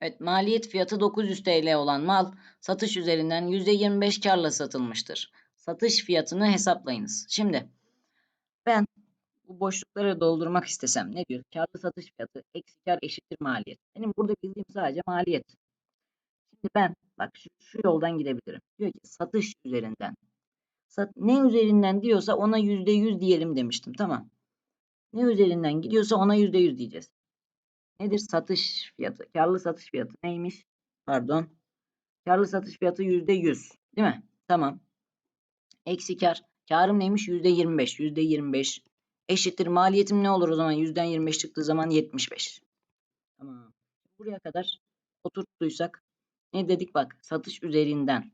Evet, maliyet fiyatı 900 TL olan mal satış üzerinden %25 karla satılmıştır. Satış fiyatını hesaplayınız. Şimdi ben bu boşlukları doldurmak istesem ne diyor? Karlı satış fiyatı eksi kar eşittir maliyet. Benim burada bildiğim sadece maliyet. Şimdi ben bak şu, şu yoldan gidebilirim. Diyor ki satış üzerinden. Sat, ne üzerinden diyorsa ona %100 diyelim demiştim. Tamam. Ne üzerinden gidiyorsa ona %100 diyeceğiz. Nedir? Satış fiyatı. Karlı satış fiyatı neymiş? Pardon. Karlı satış fiyatı %100. Değil mi? Tamam. Eksi kar. Karım neymiş? %25. %25 eşittir. Maliyetim ne olur o zaman? Yüzden 25 çıktığı zaman 75. Tamam. Buraya kadar oturttuysak ne dedik bak satış üzerinden.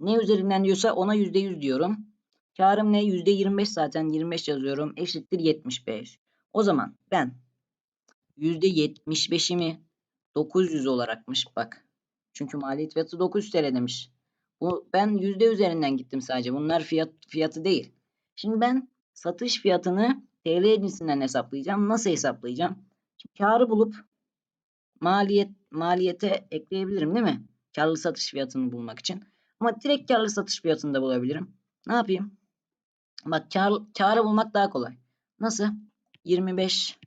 Ne üzerinden diyorsa ona %100 diyorum. Karım ne? %25 zaten 25 yazıyorum. Eşittir 75. O zaman ben %75'imi 900 olarakmış bak. Çünkü maliyet fiyatı 900 TL demiş. Bu ben yüzde üzerinden gittim sadece. Bunlar fiyat fiyatı değil. Şimdi ben satış fiyatını TL cinsinden hesaplayacağım. Nasıl hesaplayacağım? Şimdi karı bulup maliyet maliyete ekleyebilirim değil mi? Karlı satış fiyatını bulmak için. Ama direkt karlı satış fiyatını da bulabilirim. Ne yapayım? Bak kar, karı bulmak daha kolay. Nasıl? 25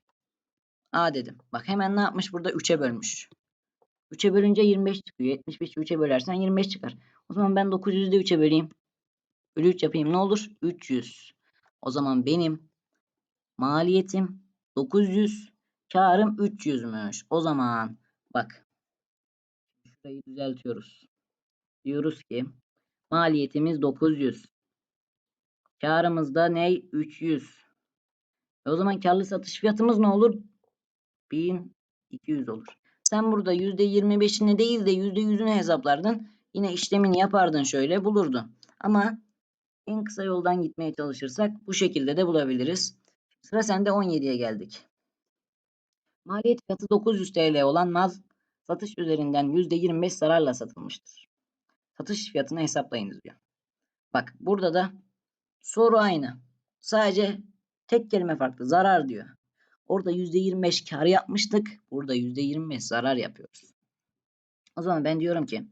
A dedim. Bak hemen ne yapmış burada? 3'e bölmüş. 3'e bölünce 25 çıkıyor. 75'i 3'e bölersen 25 çıkar. O zaman ben 900'ü de 3'e böleyim. Bölü 3 yapayım. Ne olur? 300. O zaman benim maliyetim 900. Karım 300'müş. O zaman bak. Şurayı düzeltiyoruz. Diyoruz ki maliyetimiz 900. Karımız da ne? 300. E o zaman karlı satış fiyatımız ne olur? 1200 olur. Sen burada %25'ini değil de %100'ünü hesaplardın. Yine işlemini yapardın şöyle bulurdun. Ama en kısa yoldan gitmeye çalışırsak bu şekilde de bulabiliriz. Sıra sende 17'ye geldik. Maliyet fiyatı 900 TL olan mal satış üzerinden %25 zararla satılmıştır. Satış fiyatını hesaplayınız diyor. Bak burada da soru aynı. Sadece tek kelime farklı. Zarar diyor. Orada %25 kar yapmıştık. Burada %25 zarar yapıyoruz. O zaman ben diyorum ki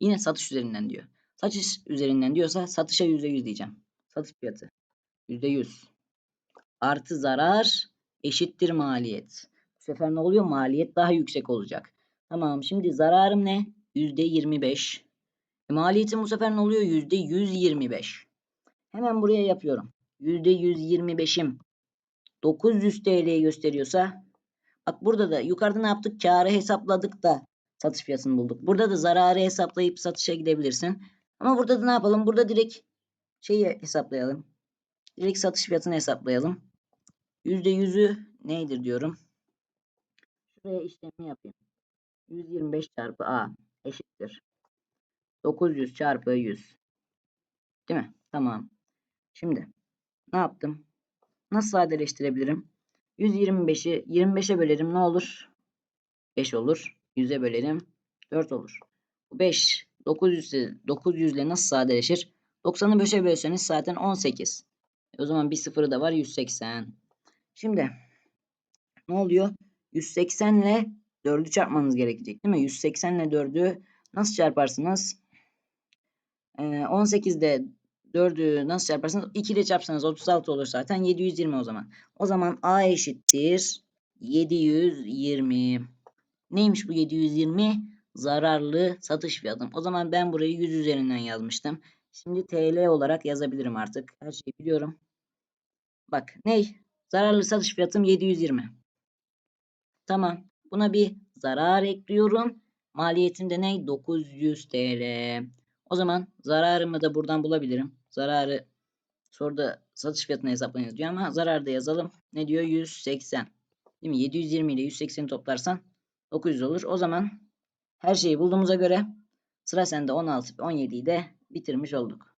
yine satış üzerinden diyor. Satış üzerinden diyorsa satışa %100 diyeceğim. Satış fiyatı %100 artı zarar eşittir maliyet. Bu sefer ne oluyor? Maliyet daha yüksek olacak. Tamam şimdi zararım ne? %25. E, maliyetim bu sefer ne oluyor? %125. Hemen buraya yapıyorum. %125'im 900 TL gösteriyorsa bak burada da yukarıda ne yaptık? Karı hesapladık da satış fiyatını bulduk. Burada da zararı hesaplayıp satışa gidebilirsin. Ama burada da ne yapalım? Burada direkt şeyi hesaplayalım. Direkt satış fiyatını hesaplayalım. %100'ü neydir diyorum. Şuraya işlemi yapayım. 125 çarpı A eşittir. 900 çarpı 100. Değil mi? Tamam. Şimdi ne yaptım? Nasıl sadeleştirebilirim? 125'i 25'e bölerim ne olur? 5 olur. 100'e bölerim 4 olur. Bu 5 900 900 ile nasıl sadeleşir? 90'ı 5'e bölseniz zaten 18. E o zaman bir sıfırı da var 180. Şimdi ne oluyor? 180 ile 4'ü çarpmanız gerekecek değil mi? 180 ile 4'ü nasıl çarparsınız? Ee, 18'de 4'ü nasıl çarparsınız? 2 ile çarpsanız 36 olur zaten. 720 o zaman. O zaman A eşittir 720. Neymiş bu 720? Zararlı satış fiyatım. O zaman ben burayı 100 üzerinden yazmıştım. Şimdi TL olarak yazabilirim artık. Her şeyi biliyorum. Bak ney? Zararlı satış fiyatım 720. Tamam. Buna bir zarar ekliyorum. Maliyetim de ne? 900 TL. O zaman zararımı da buradan bulabilirim. Zararı soruda satış fiyatını hesaplayınız diyor ama zararı da yazalım. Ne diyor? 180. Değil mi? 720 ile 180'i toplarsan 900 olur. O zaman her şeyi bulduğumuza göre sıra sende 16 17'yi de bitirmiş olduk.